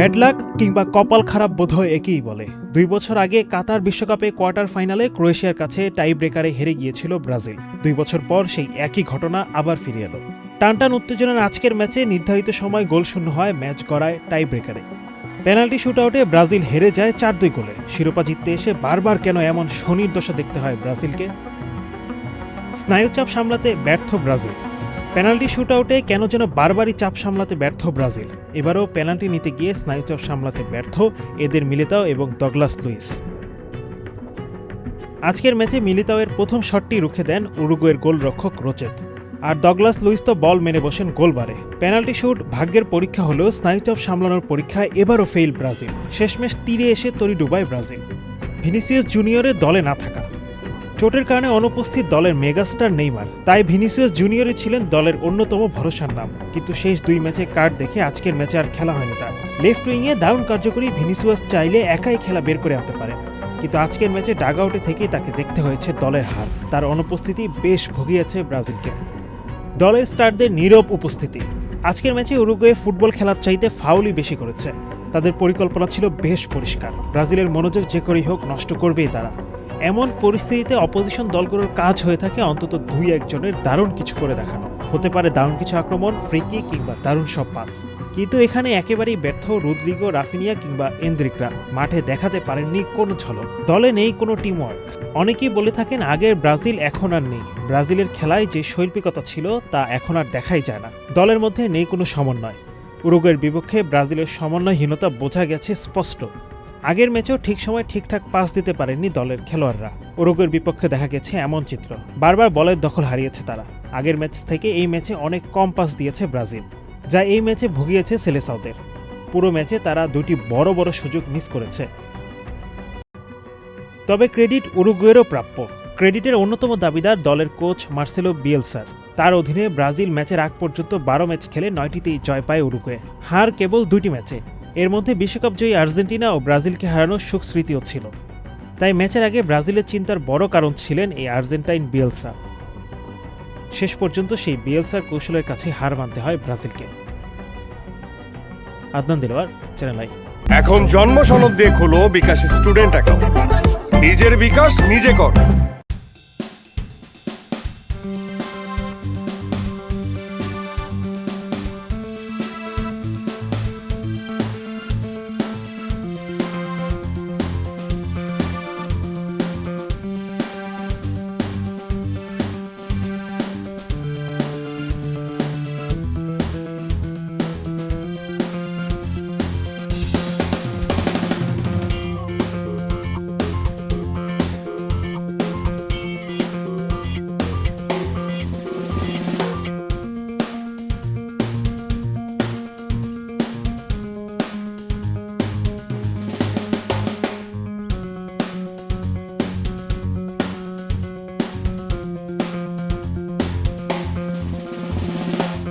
Bad luck কিংবা কপাল খারাপ বোধহয় একই বলে। দুই বছর আগে কাতার বিশ্বকাপে কোয়ার্টার ফাইনালে ক্রোয়েশিয়ার কাছে টাই ব্রেকারে হেরে গিয়েছিল ব্রাজিল। দুই বছর পর সেই একই ঘটনা আবার ফিরে এলো। টানটান উত্তেজনার আজকের ম্যাচে নির্ধারিত সময় গোল শূন্য হয় ম্যাচ গড়ায় টাই ব্রেকারে পেনাল্টি শুটআউটে ব্রাজিল হেরে যায় চার দুই গোলে। শিরোপা জিততে এসে বারবার কেন এমন শনির দশা দেখতে হয় ব্রাজিলকে? স্নায়ুচাপ সামলাতে ব্যর্থ ব্রাজিল। পেনাল্টি শুটআউটে কেন যেন বারবারই চাপ সামলাতে ব্যর্থ ব্রাজিল। এবারও পেনাল্টি নিতে গিয়ে স্নায়ুচাপ সামলাতে ব্যর্থ এদের মিলিতাও এবং ডগলাস লুইস। আজকের ম্যাচে মিলিতাওয়ের প্রথম শটটি রুখে দেন উরুগুয়ের গোলরক্ষক রোচেত। আর ডগলাস লুইস তো বল মেনে বসেন গোলবারে। পেনাল্টি শুট ভাগ্যের পরীক্ষা হলেও স্নায়ুচাপ সামলানোর পরীক্ষায় এবারও ফেইল ব্রাজিল। শেষমেশ তীরে এসে তরি ডুবায় ব্রাজিল। ভিনিসিয়াস জুনিয়রের দলে না থাকা। চোটের কারণে অনুপস্থিত দলের মেগাস্টার নেইমার। তাই ভিনিসিয়াস জুনিয়রই ছিলেন দলের অন্যতম ভরসার নাম। কিন্তু শেষ দুই ম্যাচে কার্ড দেখে আজকের ম্যাচে আর খেলা হয়নি তার। লেফট উইংয়ে দারুণ কার্যকরী ভিনিসিয়াস চাইলে একাই খেলা বের করে আনতে পারে। কিন্তু আজকের ম্যাচে ডাগ আউটে থেকেই তাকে দেখতে হয়েছে দলের হার। তার অনুপস্থিতি বেশ ভুগিয়েছে ব্রাজিলকে। দলের স্টারদের নীরব উপস্থিতি। আজকের ম্যাচে উরুগুয়ে ফুটবল খেলার চাইতে ফাউলই বেশি করেছে। তাদের পরিকল্পনা ছিল বেশ পরিষ্কার। ব্রাজিলের মনোযোগ যে করেই হোক নষ্ট করবেই তারা। এমন পরিস্থিতিতে অপোজিশন দলগুলোর কাজ হয়ে থাকে অন্তত দুই একজনের দারুণ কিছু করে দেখানো। হতে পারে দারুণ কিছু আক্রমণ ফ্রিকি কিংবা দারুণ সব পাস কিন্তু এখানে একেবারেই ব্যর্থ রুদ্রিগো, রাফিনিয়া কিংবা এন্দ্রিকরা। মাঠে দেখাতে পারেননি কোনো ঝলক। দলে নেই কোনো টিমওয়ার্ক অনেকেই বলে থাকেন আগের ব্রাজিল এখন আর নেই। ব্রাজিলের খেলায় যে শৈল্পিকতা ছিল তা এখন আর দেখাই যায় না। দলের মধ্যে নেই কোনো সমন্বয়। উরুগের বিপক্ষে ব্রাজিলের সমন্বয়হীনতা বোঝা গেছে স্পষ্ট। আগের ম্যাচেও ঠিক সময় ঠিকঠাক পাস দিতে পারেননি দলের খেলোয়াড়রা। উরুগুয়ের বিপক্ষে দেখা গেছে এমন চিত্র। বারবার বলের দখল হারিয়েছে তারা। আগের ম্যাচ থেকে এই ম্যাচে অনেক কম পাস দিয়েছে ব্রাজিল, যা এই ম্যাচে ভুগিয়েছে সেলেসাউদের পুরো ম্যাচে তারা দুটি বড় বড় সুযোগ মিস করেছে। তবে ক্রেডিট উরুগুয়েরও প্রাপ্য। ক্রেডিটের অন্যতম দাবিদার দলের কোচ মার্সেলো বিয়েলসার। তার অধীনে ব্রাজিল ম্যাচের আগ পর্যন্ত বারো ম্যাচ খেলে নয়টিতেই জয় পায় উরুগুয়ে। হার কেবল দুটি ম্যাচে। এর মধ্যে বিশ্বকাপ জয়ী আর্জেন্টিনা ও ব্রাজিলকে হারানোর সুখ স্মৃতিও ছিল। তাই ম্যাচের আগে ব্রাজিলের চিন্তার বড় কারণ ছিলেন এই আর্জেন্টাইন বিয়েলসা। শেষ পর্যন্ত সেই বিয়েলসার কৌশলের কাছে হার মানতে হয় ব্রাজিলকে। আদনান দিলওয়ার চ্যানেল আই এখন জন্ম সনদ দিয়ে খোলো বিকাশ স্টুডেন্ট অ্যাকাউন্ট। নিজের বিকাশ নিজে কর।